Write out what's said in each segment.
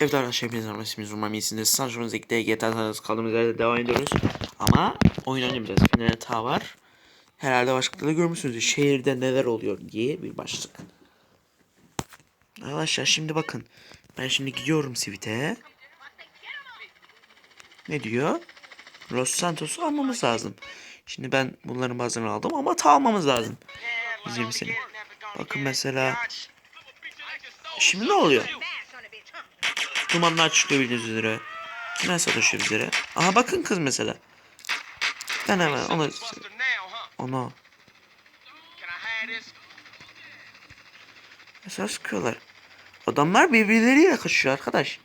Evet arkadaşlar hepinize merhaba isminiz Umar iyisiniz. Sancho'nun Zek'te GTA Sanatı kaldığımız yerde devam ediyoruz. Ama oyun oynamayacağız. Finale ta var. Herhalde başlıkta görmüşsünüzdür. Şehirde neler oluyor diye bir başlık. Arkadaşlar şimdi bakın. Ben şimdi gidiyorum Sivit'e. Ne diyor? Los Santos'u almamız lazım. Şimdi ben bunların bazılarını aldım ama ta almamız lazım. 120 sene. Bakın mesela. Şimdi ne oluyor? Dumanlar çıkıyor bildiğiniz üzere. Kime sataşıyor bizlere? Aha bakın kız mesela. Ben hemen ona... Ona... Mesela sıkıyorlar. Adamlar birbirleriyle kaçıyor arkadaş.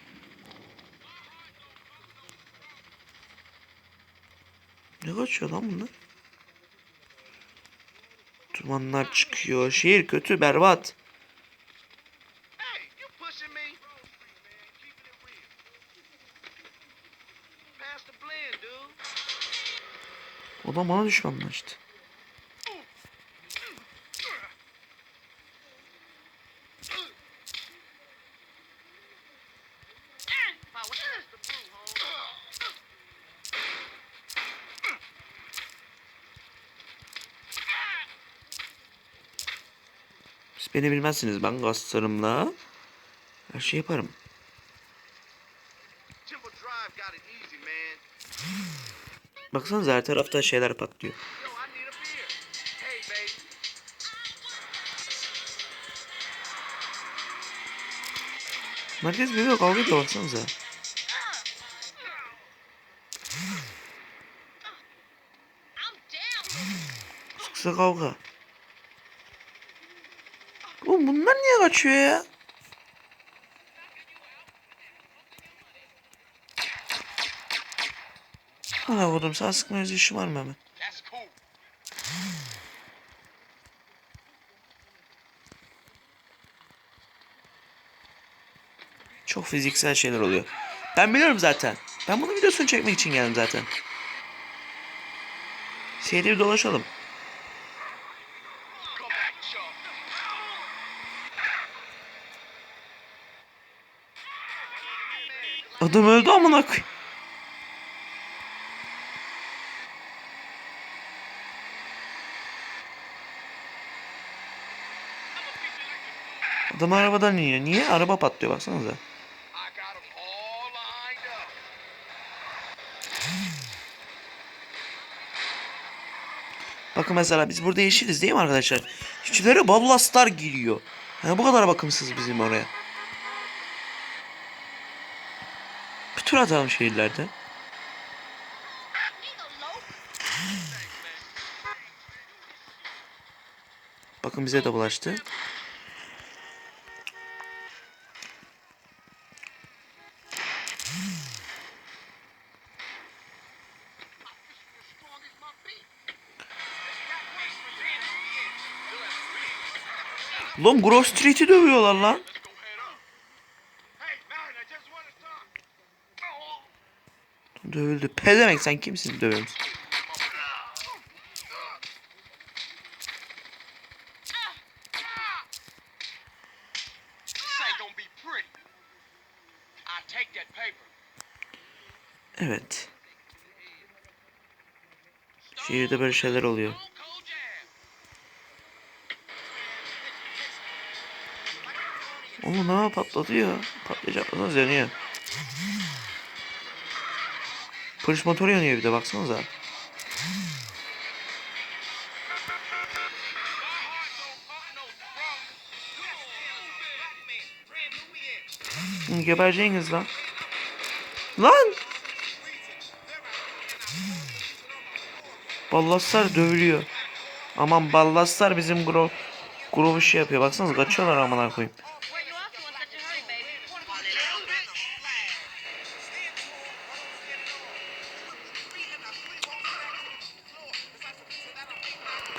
Ne kaçıyor lan bunlar? Dumanlar çıkıyor. Şehir kötü, berbat. Hey, you pushing me? Pass the blend, dude. O da bana düşmanlaştı. Siz beni bilmezsiniz. Ben gazlarımla her şey yaparım. Baksanıza her tarafta şeyler patlıyor. Merkez birbirine kavga ediyor baksanıza. Sıksa kavga. Oğlum bunlar niye kaçıyor ya? Hala vurdum. Sağ sıkma işim var mı hemen? Çok fiziksel şeyler oluyor. Ben biliyorum zaten. Ben bunu videosunu çekmek için geldim zaten. Bir dolaşalım. Adam öldü amına koy. Adam arabadan iniyor. Niye? Araba patlıyor baksanıza. Bakın mesela biz burada yeşiliz değil mi arkadaşlar? İçlere ballastar giriyor. Yani bu kadar bakımsız bizim oraya. Bir tur atalım şehirlerde. Bakın bize de bulaştı. Lan Grove Street'i dövüyorlar lan. Dövüldü. Pezemek sen kimsin dövüyor musun? This ain't gonna be pretty. I take that paper. Evet. Şehirde böyle şeyler oluyor. Oğlum ne patlatıyor. Patlayacak mısınız yanıyor. Polis motoru yanıyor bir de baksanıza. Gebereceğiniz lan. Lan! Ballaslar dövülüyor. Aman ballaslar bizim gro grubu şey yapıyor. Baksanıza kaçıyorlar amına koyayım.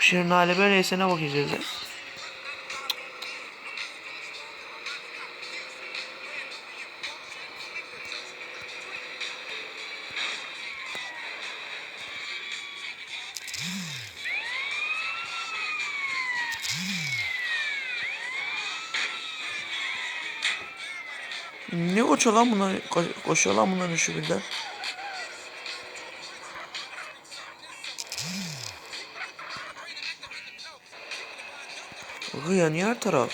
Bu şehrin hali böyleyse ne bakacağız ya? Ne koşuyor lan bunlar? Ko- koşuyor lan bunların şu birden. Bakın yanıyor her taraf.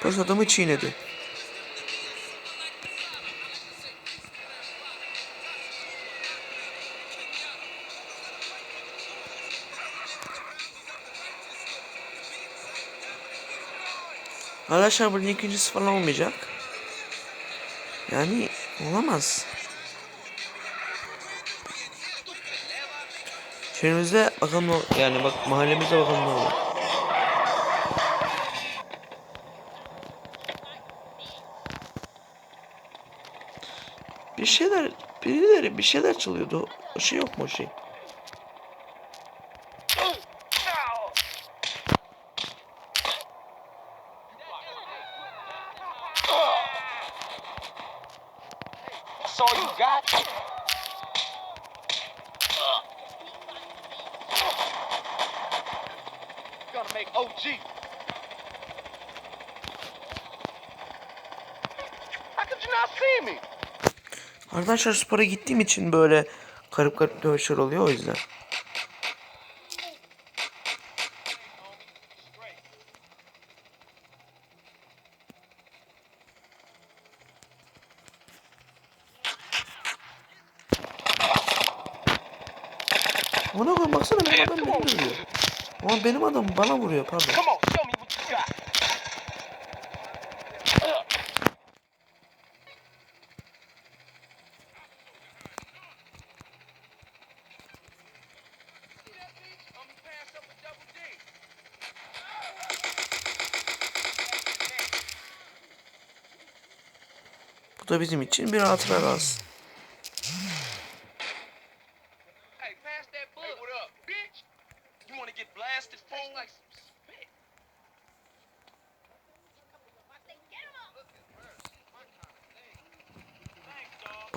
Polis adamı çiğnedi. Arkadaşlar bunun ikincisi falan olmayacak. Yani olamaz. Şehrimizde bakalım ne yani bak mahallemizde bakalım ne olur. Bir şeyler birileri bir şeyler çalıyordu. O şey yok mu o şey? That's all you got? Make OG. How could you not see me? Arkadaşlar spora gittiğim için böyle garip garip dövüşler oluyor o yüzden. Ona koy baksana benim adam beni vuruyor. Ama benim adam bana vuruyor pardon. Bu da bizim için bir hatıra kalsın.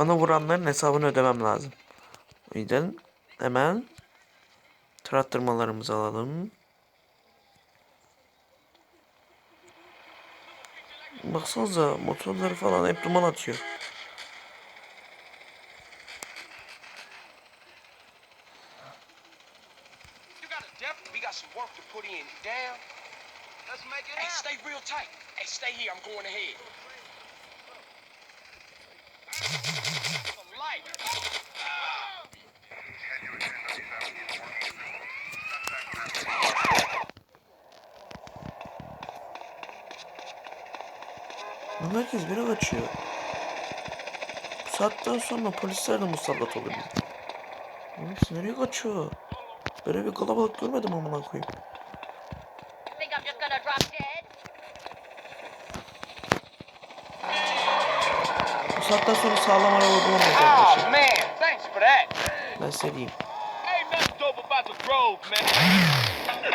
Bana vuranların hesabını ödemem lazım. O yüzden hemen trattırmalarımızı alalım. Baksanıza motorları falan hep duman atıyor. You got a depth. We got some work to put in. You down? Let's make it hey, stay real tight. Hey, stay here. I'm going ahead. Lan herkes bire kaçıyor. Bu saatten sonra polisler de musallat oluyor. Oğlum hepsi nereye kaçıyor? Böyle bir kalabalık görmedim amına koyayım. Bu saatten sonra sağlam araba bulamayız Oh, arkadaşlar. man. Thanks for that. Ben size diyeyim. Ain't nothing dope about the Grove, man.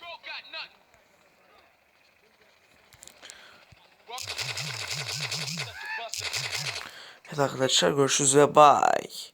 Grove got nothing. Welcome. Such a buster. Evet arkadaşlar görüşürüz ve bye.